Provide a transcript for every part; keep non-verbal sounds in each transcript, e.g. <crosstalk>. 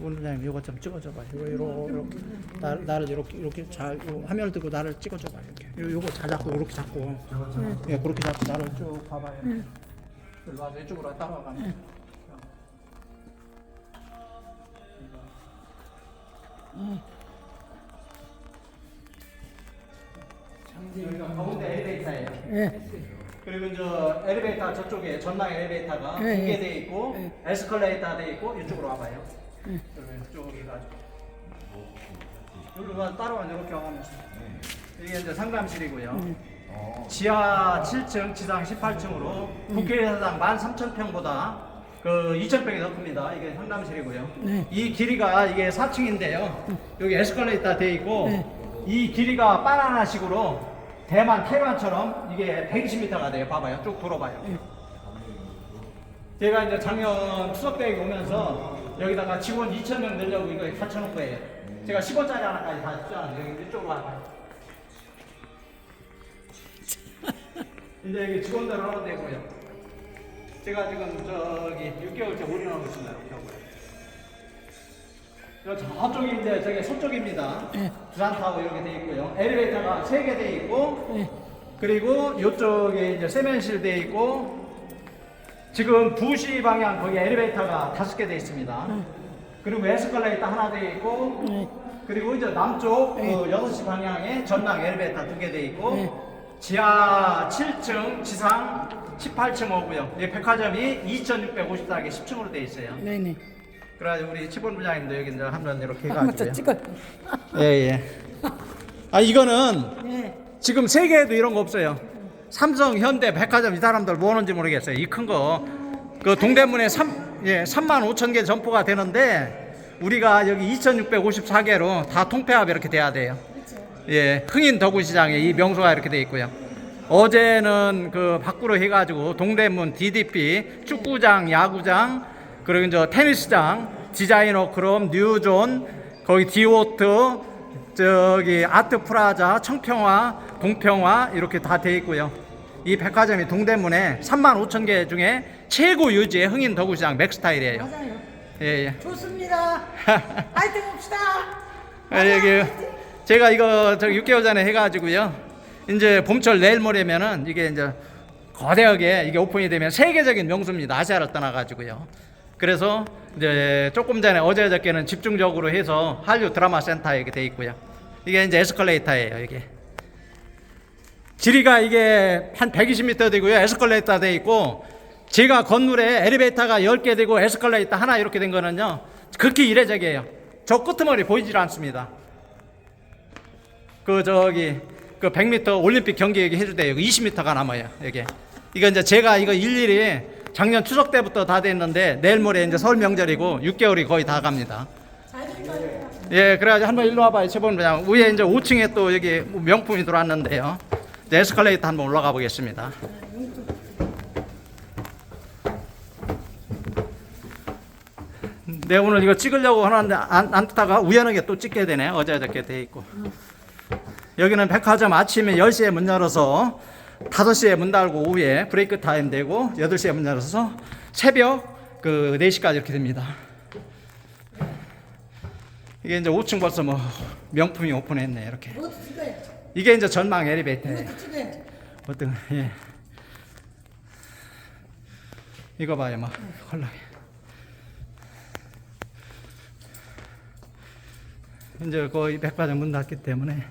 원장님 이거 좀 찍어줘봐. 이거 이렇게 나, 나를 이렇게 이렇게 잘 요, 화면을 들고 나를 찍어줘봐 이렇게. 요, 요거 잘 잡고 이렇게 잡고. 예, 그렇게 잡고 나를 쭉 봐봐 요. 일로 와서 이쪽으로 따라가면. 여기가 가운데 엘리베이터예요. 예. 그리고 저 엘리베이터 저쪽에 전방 엘리베이터가 예, 두개 예. 돼 있고 에스컬레이터 돼 있고 이쪽으로 와봐요. 예. 이쪽이 가지고 여기가 따라와 이렇게 와가면서 이게 이제 상담실이고요. 지하 7층, 지상 18층으로 국회의사당 13,000평보다 그 2,000평이 더 큽니다. 이게 상담실이고요. 네. 이 길이가 이게 4층인데요. 여기 에스컬레이터 돼 있고 네. 이 길이가 바나나식으로 대만, 타이완처럼 이게 120m가 돼요. 봐봐요. 쭉 돌아봐요. 제가 이제 작년 추석 때 오면서 여기다가 직원 2,000명 늘려고 이거 갖춰놓은 거예요. 제가 10원짜리 하나까지 다 줬잖아요. 여기 이쪽으로 와봐요. <laughs> 이제 여기 직원들 하나 되고요. 제가 지금 저기 6개월째 올인하고 있습니다. 이렇게 하고요. 저 저쪽이 이제 저기 서쪽입니다. 예. 두산타워 이렇게 돼 있고요. 엘리베이터가 3개 돼 있고 예. 그리고 이쪽에 이제 세면실 돼 있고 지금 2시 방향 거기 엘리베이터가 5개 돼 있습니다. 그리고 에스컬레이터 하나 돼 있고 네. 그리고 이제 남쪽 네. 그 6시 방향에 전방 엘리베이터 2개 돼 있고 네. 지하 7층, 지상 18층 오고요. 이 백화점이 2,654개 10층으로 돼 있어요. 네네. 그래가지고 우리 치본 부장님도 여기 이제 한번 이렇게 더 해가지고요. 찍어. 예, 예. 아, 이거는 네. 지금 세계에도 이런 거 없어요. 삼성, 현대, 백화점 이 사람들 뭐 하는지 모르겠어요. 이 큰 거. 그 동대문에 3, 예, 3만 5천 개 점포가 되는데 우리가 여기 2,654개로 다 통폐합 이렇게 돼야 돼요. 예, 흥인 더구시장에 이 명소가 이렇게 돼 있고요. 어제는 그 밖으로 해가지고 동대문 DDP 축구장, 야구장, 그리고 이제 테니스장, 디자이너 크롬, 뉴존, 거기 디오트, 저기 아트 프라자, 청평화, 동평화 이렇게 다 돼 있고요. 이 백화점이 동대문에 3만 5천 개 중에 최고 유지의 흥인 더구시장 맥스타일이에요. 맞아요. 예, 예. 좋습니다. <laughs> 파이팅 합시다. 아, 여기 제가 이거 저 6개월 전에 해가지고요. 이제 봄철 내일 모레면은 이게 이제 거대하게 이게 오픈이 되면 세계적인 명소입니다. 아시아를 떠나가지고요. 그래서 이제 조금 전에 어제 저께는 집중적으로 해서 한류 드라마 센터에 이렇게 돼 있고요. 이게 이제 에스컬레이터예요. 이게 길이가 이게 한 120m 되고요. 에스컬레이터 돼 있고 제가 건물에 엘리베이터가 10개 되고 에스컬레이터 하나 이렇게 된 거는요. 극히 이례적이에요. 저 끄트머리 보이질 않습니다. 그 저기 그 100m 올림픽 경기 얘기 여기 20m가 남아요. 여기 이거 이제 제가 이거 일일이 작년 추석 때부터 다 됐는데 내일 모레 이제 설 명절이고 6개월이 거의 다 갑니다. 예, 그래가지고 한번 일로 와봐요. 최본 부장. 위에 이제 5층에 또 여기 명품이 들어왔는데요. 에스컬레이터 한번 올라가 보겠습니다. 네, 오늘 이거 찍으려고 하는데 안, 안 뜨다가 우연하게 또 찍게 되네. 어제 저렇게 돼 있고. 여기는 백화점 아침에 10시에 문 열어서 5시에 문 닫고 오후에 브레이크 타임 되고 8시에 문 열어서 새벽 그 4시까지 이렇게 됩니다. 이게 이제 5층 벌써 뭐 명품이 오픈했네 이렇게. 이게 이제 전망 찍어야 어떤 예. 이거 봐요 막 헐렁해. 이제 거의 백화점 문 닫기 때문에.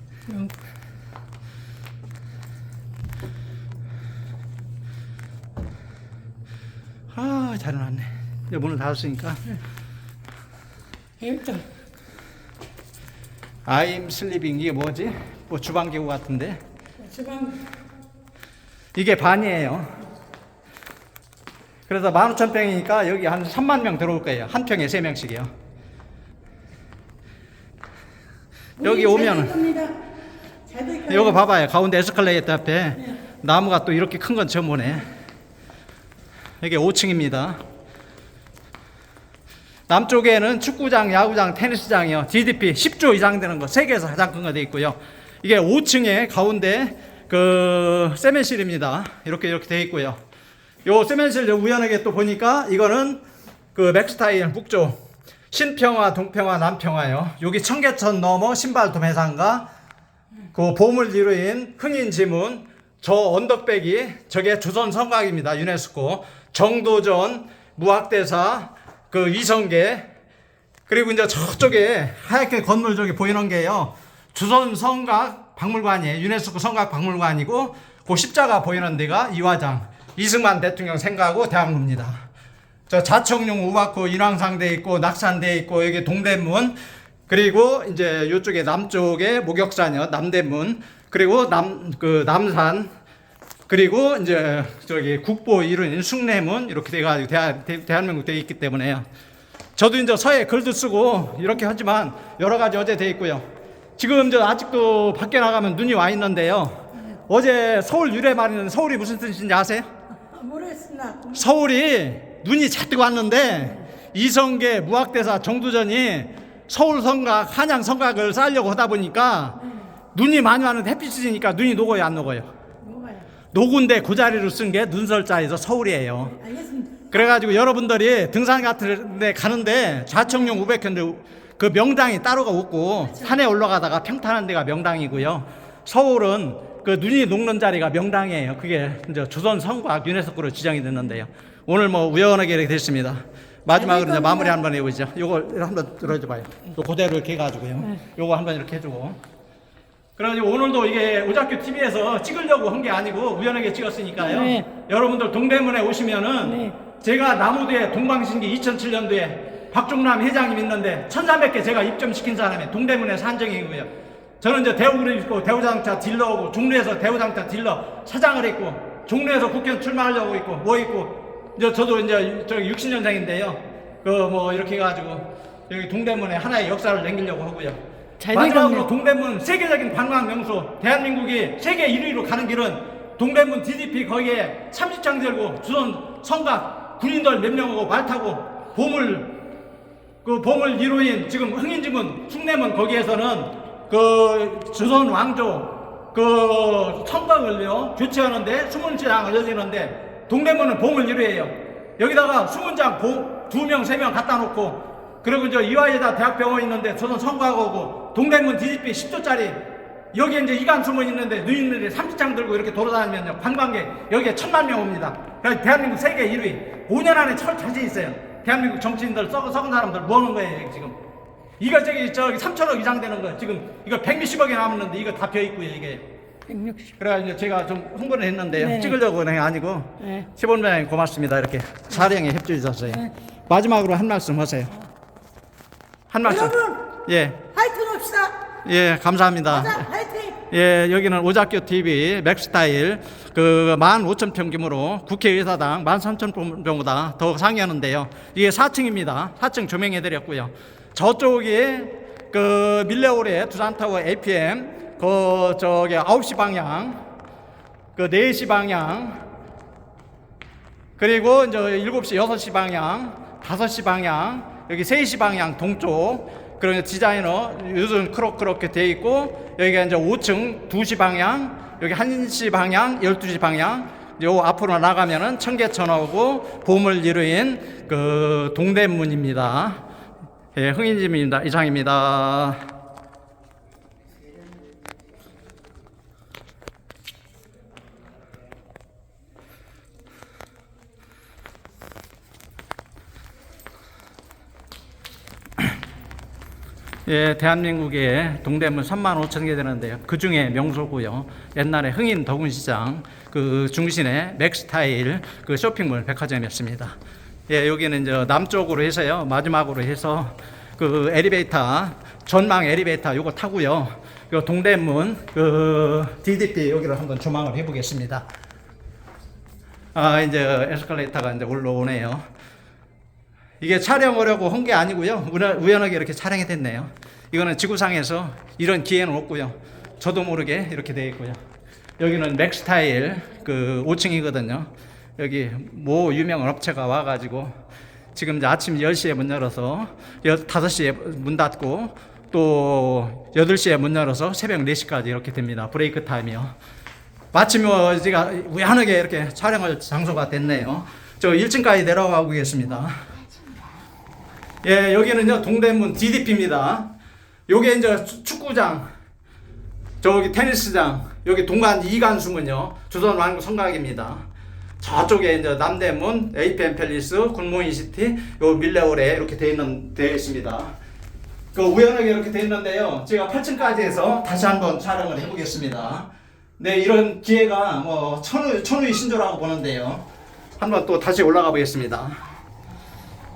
아잘 해놨네. 이제 문을 닫았으니까. 일단. I'm sleeping. 이게 뭐지? 뭐 주방 기구 같은데 주방 이게 반이에요. 그래서 15,000평이니까 여기 한 3만 명 들어올 거예요. 한 평에 3명씩이요. 여기 오면은. 요거 봐봐요. 가운데 에스컬레이터 앞에 나무가 또 이렇게 큰 건 처음 보네. 여기 5층입니다. 남쪽에는 축구장, 야구장, 테니스장이요. GDP 10조 이상 되는 거 세계에서 가장 큰 거 돼 있고요. 이게 5층에 가운데 그 세면실입니다. 이렇게 이렇게 돼 있고요. 요 세면실 요 우연하게 또 보니까 이거는 그 맥스타일 북조 신평화, 동평화, 남평화요. 여기 청계천 넘어 신발 도매상가 그 보물 지루인 흥인 지문 저 언덕배기 저게 조선 성곽입니다. 유네스코 정도전 무학대사 그 이성계 그리고 이제 저쪽에 하얗게 건물 저기 보이는 게요. 조선 성곽 박물관이에요. 유네스코 성곽 박물관이고 그 십자가 보이는 데가 이화장 이승만 대통령 생가하고 대학로입니다. 저 자청용 우박구 인왕상돼 있고 낙산돼 있고 여기 동대문 그리고 이제 이쪽에 남쪽에 목욕산이요 남대문 그리고 남 그 남산 그리고 이제 저기 국보 이루인 숭례문 이렇게 돼가지고 대한, 대, 대한민국 돼 있기 때문에요. 저도 이제 서예 글도 쓰고 이렇게 하지만 여러 가지 어제 돼 있고요. 지금 저 아직도 밖에 나가면 눈이 와 있는데요. 어제 서울 유래 말이는 서울이 무슨 뜻인지 아세요? 모르겠습니다. 서울이 눈이 잔뜩 왔는데 이성계 무학대사 정두전이 서울 성곽 한양 성곽을 쌓으려고 하다 보니까 눈이 많이 왔는데 햇빛이 지니까 눈이 녹아요 안 녹아요? 녹은데 그 자리로 쓴 게 눈설자에서 서울이에요 알겠습니다. 그래가지고 여러분들이 등산 같은 데 가는데 좌청룡 우백현대 그 명당이 따로가 없고 산에 올라가다가 평탄한 데가 명당이고요. 서울은 그 눈이 녹는 자리가 명당이에요. 그게 이제 조선 성곽 유네스코로 지정이 됐는데요. 오늘 뭐 우연하게 이렇게 됐습니다. 마지막으로 이제 마무리 한번 해보죠. 요거 한번 들어줘 봐요. 또 그대로 이렇게 해가지고요. 요거 한번 이렇게 해주고. 그래가지고 오늘도 이게 오작교 TV에서 찍으려고 한 게 아니고 우연하게 찍었으니까요. 네. 여러분들 동대문에 오시면은 네. 제가 나무대에 동방신기 2007년도에 박종남 회장님 있는데 1300개 제가 입점시킨 사람이 동대문에 산정이고요. 저는 이제 대우그룹 있고 대우자동차 딜러고 종로에서 대우자동차 딜러 사장을 했고 종로에서 국회의원 출마하려고 있고 뭐 있고 이제 저도 이제 저기 60년생인데요. 그 뭐 이렇게 해가지고 여기 동대문에 하나의 역사를 남기려고 하고요. 잘 마지막으로. 동대문 세계적인 관광 명소 대한민국이 세계 1위로 가는 길은 동대문 DDP 거기에 30장 들고 주선 성곽 군인들 몇 명하고 말 타고 보물 그 보물 이루인 지금 흥인지문 숭례문 거기에서는 그 조선 왕조 그 성곽을요 교체하는데 수문장 알려지는데 동대문은 보물 1위예요 여기다가 수문장 두명 세 명 갖다 놓고 그리고 이제 이화여자 대학병원 있는데 조선 성곽하고 동대문 DGP 10조짜리 여기 이제 이간 수문 있는데 누인들이 30장 들고 이렇게 돌아다니면요 관광객 여기에 천만 명 옵니다. 대한민국 세계 1위 5년 안에 철 자신 있어요. 대한민국 정치인들 썩은, 썩은 사람들 뭐 하는 거예요 지금 이거 저기 저기 3천억 이상 되는 거 지금 이거 160억이 남았는데 이거 다 비어 있고요 이게 160. 그래가지고 제가 좀 홍보를 했는데요 네. 찍으려고는 아니고 네. 시본장님 고맙습니다 이렇게 촬영에 협조해 주셨어요 네. 마지막으로 한 말씀 하세요 한 말씀 여러분 예 화이팅 합시다. 예, 감사합니다. 자, 화이팅. 예, 여기는 오작교 TV 맥스타일 그 15,000평 규모로 국회의사당 13,000평보다 더 상이하는데요. 이게 4층입니다. 4층 조명해 드렸고요. 저쪽이 그 밀레오레 두산타워 APM 그 저기 9시 방향 그 4시 방향 그리고 이제 7시 6시 방향 5시 방향 여기 3시 방향 동쪽 그리고 디자이너 요즘 크롭 그렇게 돼 있고 여기가 이제 5층 2시 방향 여기 1시 방향 12시 방향 요 앞으로 나가면은 청계천하고 보물 이루인 그 동대문입니다. 예, 흥인집입니다. 이상입니다. 예, 대한민국에 동대문 3만 5천 개 되는데요. 그 중에 명소고요. 옛날에 흥인 더군시장 그 중심에 맥스타일 그 쇼핑몰 백화점이었습니다. 예, 여기는 이제 남쪽으로 해서요. 마지막으로 해서 그 엘리베이터 전망 엘리베이터 요거 타고요. 요 동대문 그 DDP 여기를 한번 조망을 해보겠습니다. 아 이제 에스컬레이터가 이제 올라오네요. 이게 촬영하려고 한 게 아니고요. 우연- 우연하게 이렇게 촬영이 됐네요. 이거는 지구상에서 이런 기회는 없고요. 저도 모르게 이렇게 되어 있고요. 여기는 맥스타일 그 5층이거든요. 여기 모 유명한 업체가 와가지고 지금 이제 아침 10시에 문 열어서 5시에 문 닫고 또 8시에 문 열어서 새벽 4시까지 이렇게 됩니다. 브레이크 타임이요. 마침 뭐 제가 우연하게 이렇게 촬영할 장소가 됐네요. 저 1층까지 내려가고 계십니다. 예, 여기는요 동대문 DDP입니다. 요게 이제 축- 축구장, 저기 테니스장, 여기 동간 이간수문요 조선 왕국 성곽입니다. 저쪽에 이제 남대문, 에이펜 팰리스, 굿모인 시티, 요 밀레올에 이렇게 돼 있는 되어 있습니다. 그 우연하게 이렇게 돼 있는데요. 제가 8층까지 해서 다시 한번 촬영을 해보겠습니다. 네, 이런 기회가 뭐 천우 천우의 신조라고 보는데요. 한번 또 다시 올라가 보겠습니다.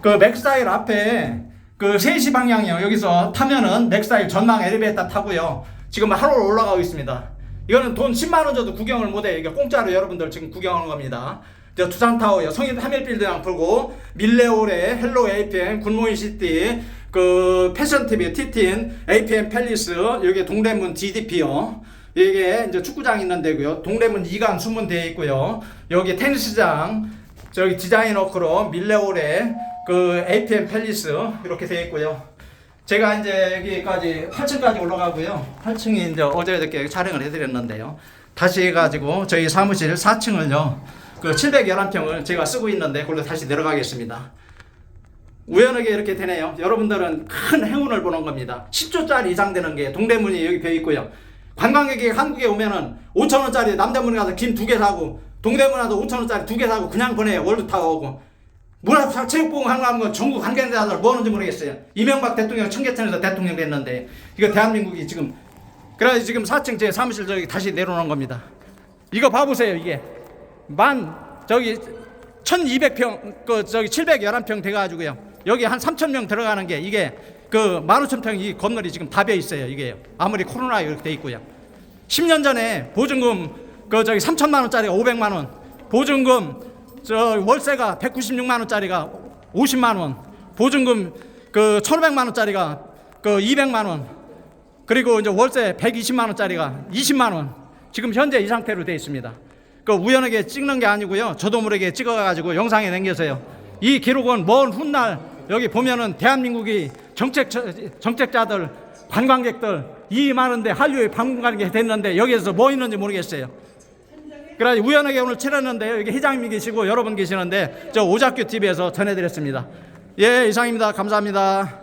그 맥사일 앞에 그 3시 방향이요. 여기서 타면은 맥사일 전망 엘리베이터 타고요. 지금 하루로 올라가고 있습니다. 이거는 돈 10만 원 줘도 구경을 못 해요. 이게 공짜로 여러분들 지금 구경하는 겁니다. 저 두산타워요. 성인 하멜빌드랑 풀고 밀레올의 헬로 에이펜, 굿모인 시티, 그 패션 TV 티틴, 에이펜 팰리스, 여기 동대문 DDP요. 이게 이제 축구장 있는 데고요. 동대문 이간 수문 되어 있고요. 여기 테니스장, 저기 디자인 워크로 밀레올의 그 APM 팰리스 이렇게 되어 있고요. 제가 이제 여기까지 8층까지 올라가고요. 8층이 이제 어제 이렇게 촬영을 해드렸는데요. 다시 해가지고 저희 사무실 4층을요. 그 711평을 제가 쓰고 있는데 그걸로 다시 내려가겠습니다. 우연하게 이렇게 되네요. 여러분들은 큰 행운을 보는 겁니다. 10조짜리 이상 되는 게 동대문이 여기 배 있고요. 관광객이 한국에 오면은 5천 원짜리 남대문에 가서 김 두 개 사고 동대문 가서 5천 원짜리 두 개 사고 그냥 보내요. 월드 타고 오고. 문화 체육부흥 하는 건 전국 관계자들 뭐 하는지 모르겠어요. 이명박 대통령 청계천에서 대통령 됐는데 이거 대한민국이 지금 그래서 지금 4층 제 사무실 저기 다시 내려놓은 겁니다. 이거 봐보세요 이게. 만 저기 1200평 그 저기 711평 돼가지고요. 여기 한 3000명 들어가는 게 이게 그 15,000평 이 건물이 지금 다배 있어요 이게. 아무리 코로나 이렇게 돼 있고요. 10년 전에 보증금 그 저기 3천만 원짜리가 500만 원. 보증금 저 월세가 196만 원짜리가 50만 원 보증금 그 1,500만 원짜리가 그 200만 원 그리고 이제 월세 120만 원짜리가 20만 원. 지금 현재 이 상태로 되어 있습니다. 그 우연하게 찍는 게 아니고요. 저도 모르게 찍어가지고 영상에 남겨서요. 이 기록은 먼 훗날 여기 보면은 대한민국이 정책 정책자들 관광객들 이 많은데 한류에 방문 가는 게 됐는데 여기에서 뭐 있는지 모르겠어요. 그래 우연하게 오늘 칠했는데요. 여기 회장님 계시고 여러분 계시는데 저 오작교 TV에서 전해드렸습니다. 예 이상입니다. 감사합니다.